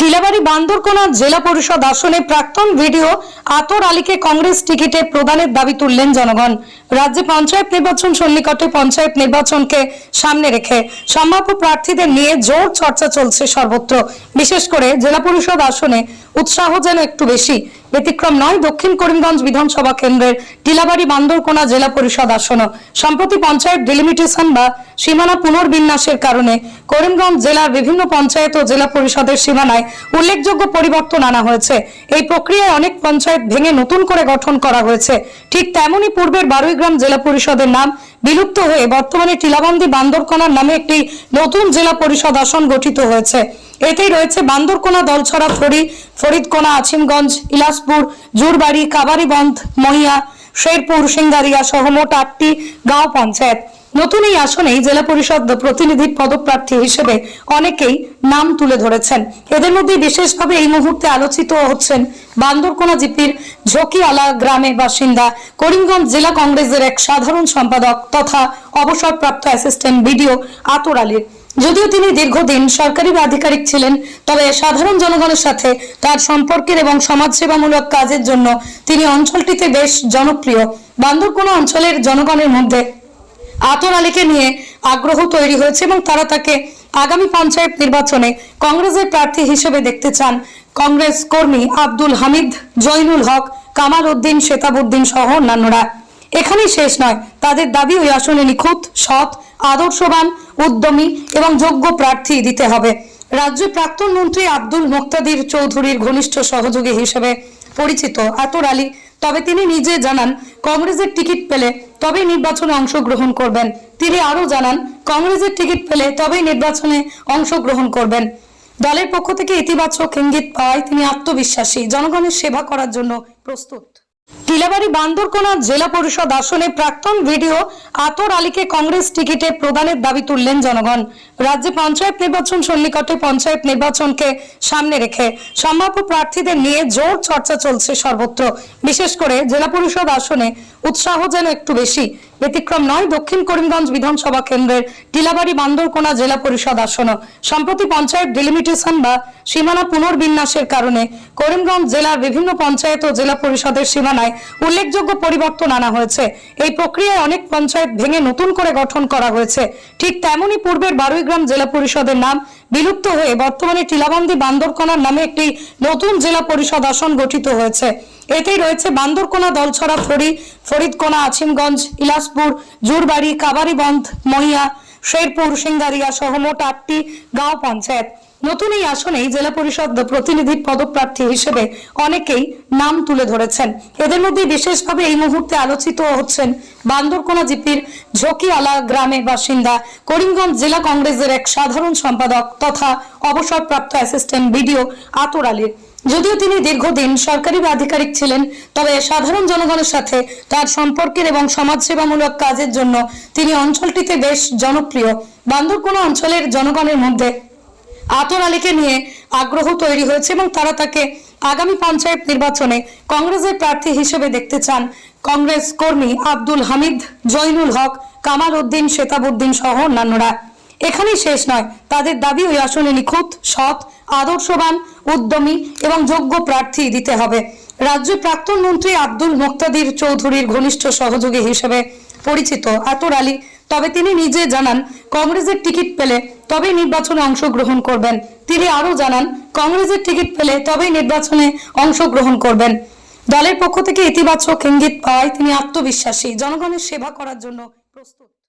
টিলাবাড়ি বান্দরকোনা জেলা পরিষদ আসনে প্রাক্তন ভিডিও আতর আলীকে কংগ্রেস টিকিটে প্রদানের দাবি তুললেন জনগণ। রাজ্যে পঞ্চায়েত নির্বাচন সন্নিকটে পঞ্চায়েত নির্বাচনকে সামনে রেখে সম্ভাব্য প্রার্থীদের নিয়ে জোর চর্চা চলছে সর্বত্র। বিশেষ করে জেলা পরিষদ আসনে উৎসাহ যেন একটু বেশি। ব্যতিক্রম নয়, দক্ষিণ করিমগঞ্জ বিধানসভা কেন্দ্রের টিলাবাড়ি বান্দরকোনা জেলা পরিষদ আসন সম্প্রতি পঞ্চায়েত ডিলিমিটেশন বা সীমানা পুনর্বিন্যাসের কারণে করিমগঞ্জ জেলার বিভিন্ন পঞ্চায়েত ও জেলা পরিষদের সীমানায় উল্লেখযোগ্য পরিবর্তন আনা হয়েছে। এই প্রক্রিয়ায় অনেক পঞ্চায়েত ভেঙে নতুন করে গঠন করা হয়েছে। ঠিক তেমনি পূর্বের বারুইগ্রাম জেলা পরিষদের নাম বিলুপ্ত হয়ে বর্তমানে টিলাবন্দি বান্দরকোনার নামে একটি নতুন জেলা পরিষদ আসন গঠিত হয়েছে। এতেই রয়েছে বান্দরকোনা, দলছড়া ফরি ফরিদকোনা, আছিমগঞ্জ ইলাসপুর জুরবাড়ি, কাবারিবন্ধ, মহিয়া, শেরপুর, সিঙ্গারিয়া সহ মোট আটটি গাঁও পঞ্চায়েত। নতুন এই আসনেই জেলা পরিষদ প্রতিনিধি পদপ্রার্থী হিসেবে অনেকেই নাম তুলে ধরেছেন। এদের মধ্যে বিশেষভাবে এই মুহূর্তে আলোচিত হচ্ছেন বান্দরকোনা জিপির ঝকিয়ালা গ্রামের বাসিন্দা, করিমগঞ্জ জেলা কংগ্রেসের এক সাধারণ সম্পাদক তথা অবসরপ্রাপ্ত অ্যাসিস্ট্যান্ট বিডিও আতর আলীর। যদিও তিনি দীর্ঘদিন সরকারি আধিকারিক ছিলেন, তবে সাধারণ জনগণের সাথে তার সম্পর্কের এবং সমাজসেবামূলক কাজের জন্য তিনি অঞ্চলটিতে বেশ জনপ্রিয়। বান্দরকোনা অঞ্চলের জনগণের মধ্যে আতর আলীকে নিয়ে আগ্রহ তৈরি হয়েছে এবং তারা তাকে আগামী পঞ্চায়েত নির্বাচনে কংগ্রেসের প্রার্থী হিসেবে দেখতে চান। কংগ্রেস কর্মী আব্দুল হামিদ জৈনুল হক, কামাল উদ্দিন শেতাবুদ্দিন সহ অন্যান্যরা। এখানেই শেষ নয়। তাদের দাবি ওই আসনে নিখুঁত, সৎ, আদর্শবান উদ্যমী এবং যোগ্য প্রার্থী দিতে হবে। রাজ্য প্রাক্তন মন্ত্রী আব্দুল মুক্তাদির চৌধুরীর ঘনিষ্ঠ সহযোগী হিসেবে পরিচিত আতর আলী। তবে তিনি নিজে জানান, কংগ্রেসের টিকিট পেলে তবেই নির্বাচনে অংশগ্রহণ করবেন। তিনি আরও জানান, কংগ্রেসের টিকিট পেলে তবেই নির্বাচনে অংশগ্রহণ করবেন। দলের পক্ষ থেকে ইতিবাচক ইঙ্গিত পাওয়ায় তিনি আত্মবিশ্বাসী। জনগণের সেবা করার জন্য প্রস্তুত। টিলাবাড়ি বান্দরকোনা জেলা পরিষদ আসনে প্রাক্তন ভিডিও আতর আলীকে কংগ্রেস টিকিটে প্রদানের দাবি তুললেন জনগণ। রাজ্যে পঞ্চায়েত নির্বাচন সন্নিকটে পঞ্চায়েত নির্বাচনকে সামনে রেখে সম্ভাব্য প্রার্থীদের নিয়ে জোর চর্চা চলছে সর্বত্র। বিশেষ করে জেলা পরিষদ আসনে উৎসাহ যেন একটু বেশি। ব্যতিক্রম নয়, দক্ষিণ করিমগঞ্জ বিধানসভা কেন্দ্রের টিলাবাড়ি বান্দরকোনা জেলা পরিষদ আসন সম্প্রতি পঞ্চায়েত ডিলিমিটেশন বা সীমানা পুনর্বিন্যাসের কারণে করিমগঞ্জ জেলার বিভিন্ন পঞ্চায়েত ও জেলা পরিষদের সীমানায় উল্লেখযোগ্য পরিবর্তন আনা হয়েছে। এই প্রক্রিয়ায় অনেক পঞ্চায়েত ভেঙে নতুন করে গঠন করা হয়েছে। ঠিক তেমনি পূর্বের বারুইগ্রাম জেলা পরিষদের নাম বিলুপ্ত হয়ে বর্তমানে টিলাবন্দি বান্দরকোনার নামে একটি নতুন জেলা পরিষদ আসন গঠিত হয়েছে। এতেই রয়েছে বান্দরকোনা, দলছড়া ফরি ফরিদকোনা, আছিমগঞ্জ ইলাসপুর জুরবাড়ি, কাবারিবন্ধ, মহিয়া, শেরপুর, সিঙ্গারিয়া সহ মোট আটটি গাঁও পঞ্চায়েত। নতুন এই আসনেই জেলা পরিষদ প্রতিনিধির পদপ্রার্থী হিসেবে অনেকেই নাম তুলে ধরেছেন। এদের মধ্যে বিশেষভাবে এই মুহূর্তে আলোচিত হচ্ছেন বান্দরকোনা জিপির ঝকিয়ালা গ্রামের বাসিন্দা করিমগঞ্জ জেলা কংগ্রেসের এক সাধারণ সম্পাদক তথা অবসরপ্রাপ্ত অ্যাসিস্ট্যান্ট বিডিও আতর আলীর। যদিও তিনি দীর্ঘদিন সরকারি বা আধিকারিক ছিলেন, তবে সাধারণ জনগণের সাথে তার সম্পর্কের এবং সমাজসেবামূলক কাজের জন্য তিনি অঞ্চলটিতে বেশ জনপ্রিয়। বান্দরকোনা অঞ্চলের জনগণের মধ্যে আতর আলীকে নিয়ে আগ্রহ তৈরি হয়েছে এবং তারা তাকে আগামী পঞ্চায়েত নির্বাচনে কংগ্রেসের প্রার্থী হিসেবে দেখতে চান। কংগ্রেস কর্মী আব্দুল হামিদ জৈনুল হক, কামাল উদ্দিন শেতাবুদ্দিন সহ অন্যান্যরা। এখানেই শেষ নয়, তাদের দাবি ওই আসনে নিখুঁত, সৎ, আদর্শবান, উদ্যমী এবং যোগ্য প্রার্থী দিতে হবে। রাজ্য প্রাক্তন মন্ত্রী আব্দুল মুক্তাদির চৌধুরীর ঘনিষ্ঠ সহযোগী হিসেবে পরিচিত আতর আলী তবে তিনি নিজে জানান, কংগ্রেসের টিকিট পেলে তবেই নির্বাচনে অংশগ্রহণ করবেন। তিনি আরও জানান, কংগ্রেসের টিকিট পেলে তবেই নির্বাচনে অংশগ্রহণ করবেন। দলের পক্ষ থেকে ইতিবাচক ইঙ্গিত পাওয়ায় তিনি আত্মবিশ্বাসী। জনগণের সেবা করার জন্য প্রস্তুত।